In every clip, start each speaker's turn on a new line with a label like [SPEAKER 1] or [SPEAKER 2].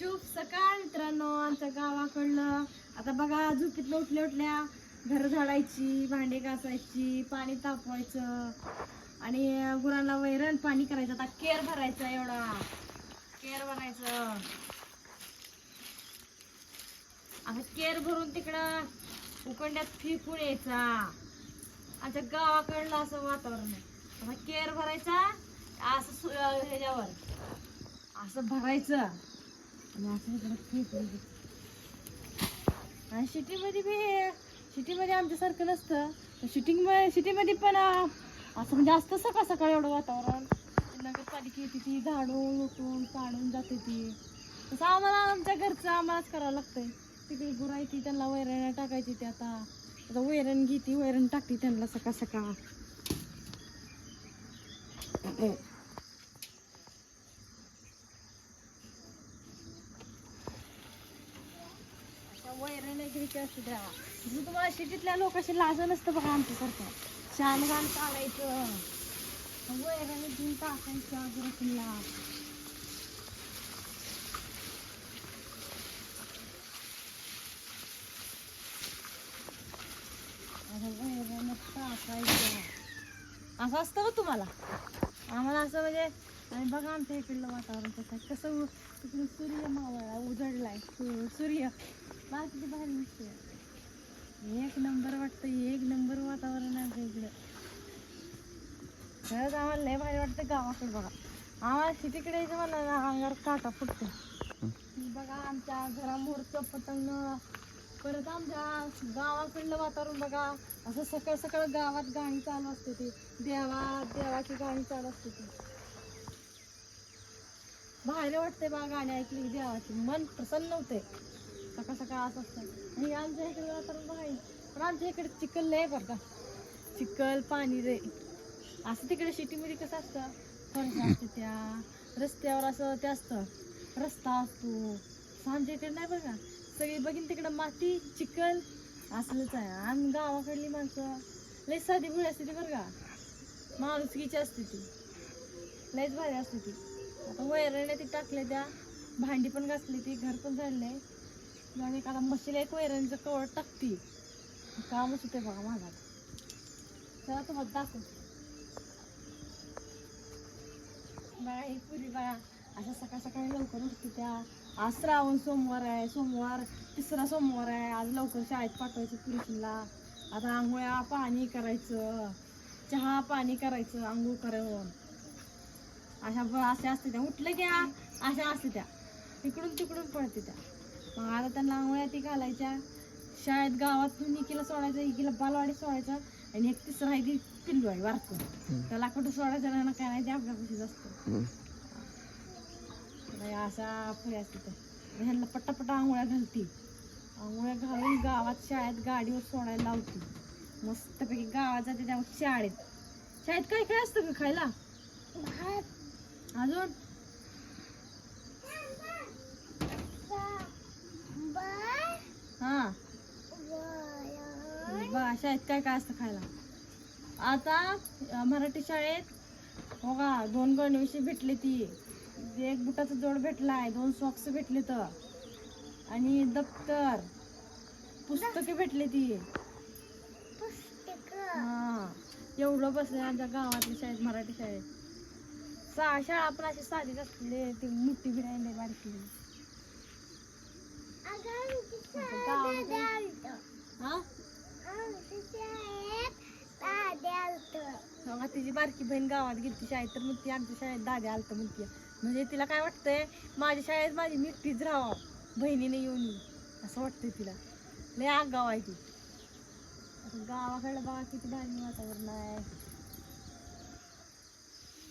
[SPEAKER 1] शुभ सकाळ मित्रांनो आमच्या गावाकडलं आता बघा झोपीतलं उठल्या उठल्या घर झाडायची भांडे घासायची पाणी तापवायचं आणि गुरांना वैरण पाणी करायचं. आता केअर भरायचा एवढा. केअर भरायचं. आता केअर भरून तिकडं उकंड्यात फिकून यायचा. आमच्या गावाकडलं असं वातावरण आहे. आता केअर भरायचा असं ह्याच्यावर. असं भरायचं. आणि असं सिटीमध्ये बी सिटीमध्ये आमच्यासारखं नसतं. शूटिंग सिटीमध्ये पण असं म्हणजे असतं सकाळ सकाळ एवढं वातावरण. नगरपालिका येते ती झाडून उठून काढून जाते ती. तसं आम्हाला आमच्या घरचं आम्हालाच करावं लागतंय. तिकडे गुरायची त्यांना वैरण टाकायची ते आता. आता वैरण घेते वैरण टाकते त्यांना सकाळ सकाळ. अशा असते त्या तुम्हाला शेतीतल्या लोकांशी लाज नसतं बघा आमच्यासारखं. छान घाण काढायचं वैरण घेऊन टाकायचं गुराखीला वैरण टाकायचं. असं असतं का तुम्हाला? आम्हाला असं म्हणजे आणि बघा आमच्या इकडलं वातावरण कसं आहे. कसं तिकडून सूर्य मावळा उजडलाय. सूर्य. बघा किती भारी दिसतोय एक नंबर वाटतं एक नंबर वातावरण आहे इकडं. खरंच आम्हाला लय भारी वाटतं गावाकडे बघा. आम्हाला सिटीकडे यायचं म्हणलं ना अंगावर काटा फुटतो. बघा आमच्या घरामोरचं पतंग. परत आमच्या गावाकडलं वातावरण बघा. असं सकाळ सकाळ गावात गाणी चालू असते ती. देवा देवाची गाणी चालू असते ती. भारी वाटते बा गाणी ऐकली देवाची. मन प्रसन्न होते. सकाळ सकाळ असं असतं. आणि आमच्या इकडे वातावरण बघाय पण आमच्या इकडे चिखल लय बरं का. चिखल पाणी रे. असं तिकडे सिटीमध्ये कसं असतं? फरशा असते त्या. रस्त्यावर असं ते असतं. रस्ता असतो. आमच्या इकडे नाही बरं का. सगळी बघीन तिकडं माती चिखल. असलंच आहे. आम्ही गावाकडली माणसं. लय साधी भुळी असते ती बरं का. माणुसकीची असते ती. लयच भारी असते ती. आता वैरण्या ती टाकल्या त्या. भांडी पण घासली ती. घर पण झालंय आणि एखादा म्हशीला एक वैरणीचं कवळ टाकती. कामच होते बघा माझा चला तुम्हाला दाखव बाळा एक पुरी बाळा अशा सकाळ सकाळी लवकर उठते त्या. आज श्रावण सोमवार आहे सोमवार तिसरा सोमवार आहे. आज लवकर शाळेत पाठवायचं पुरुषीला आता आंघोळ्या पाणी करायचं. चहा पाणी करायचं आंघोळ करावं. अशा ब अशा असते त्या. उठलं की अशा असते त्या. इकडून तिकडून पळते त्या. मग आता त्यांना आंघोळ्या ती घालायच्या. शाळेत गावातून इकीला सोडायचं इकीला बालवाडी सोडायचं आणि एक तिसरं आहे ती पिल्लू आहे वारकून त्याला कुठं सोडायचं नाही ना काय नाही ते आपल्या खुशीच असतं नाही असा पुढे असते तर ह्यांना पटापटा आंघोळ्या घालती. आंघोळ्या घालून गावात शाळेत गाडीवर सोडायला लावती. मस्तपैकी गावात जाते त्या शाळेत. शाळेत काय काय असतं का खायला? अजून? बघा शाळेत काय काय असतं खायला. आता मराठी शाळेत हो का दोन गणवेशी भेटले ती. एक बुटाचा जोड भेटलाय दोन सॉक्स भेटले तर. आणि दप्तर पुस्तके भेटले ती. हा एवढं बसले आमच्या गावातल्या शाळेत मराठी शाळेत. सा शाळा पण अशी साधीच असले ती मोठी बी नाही लय बारकी हा? तेव्हा तिची बारकी बहीण गावात गेली शाळेत तर मग ती आमच्या शाळेत दाद्या आलत म्हणते. म्हणजे तिला काय वाटतंय माझ्या शाळेत माझी मिठीच राहावा बहिणीने येऊन असं वाटतंय तिला. लय गाव आहे ती. गावाकडलं बघा किती भारी वातावरण आहे.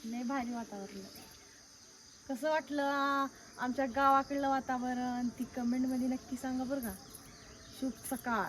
[SPEAKER 1] लय भारी वातावरण कसं वाटलं आमच्या गावाकडलं वातावरण? ती कमेंटमध्ये नक्की सांगा बरं का. शुभ सकाळ.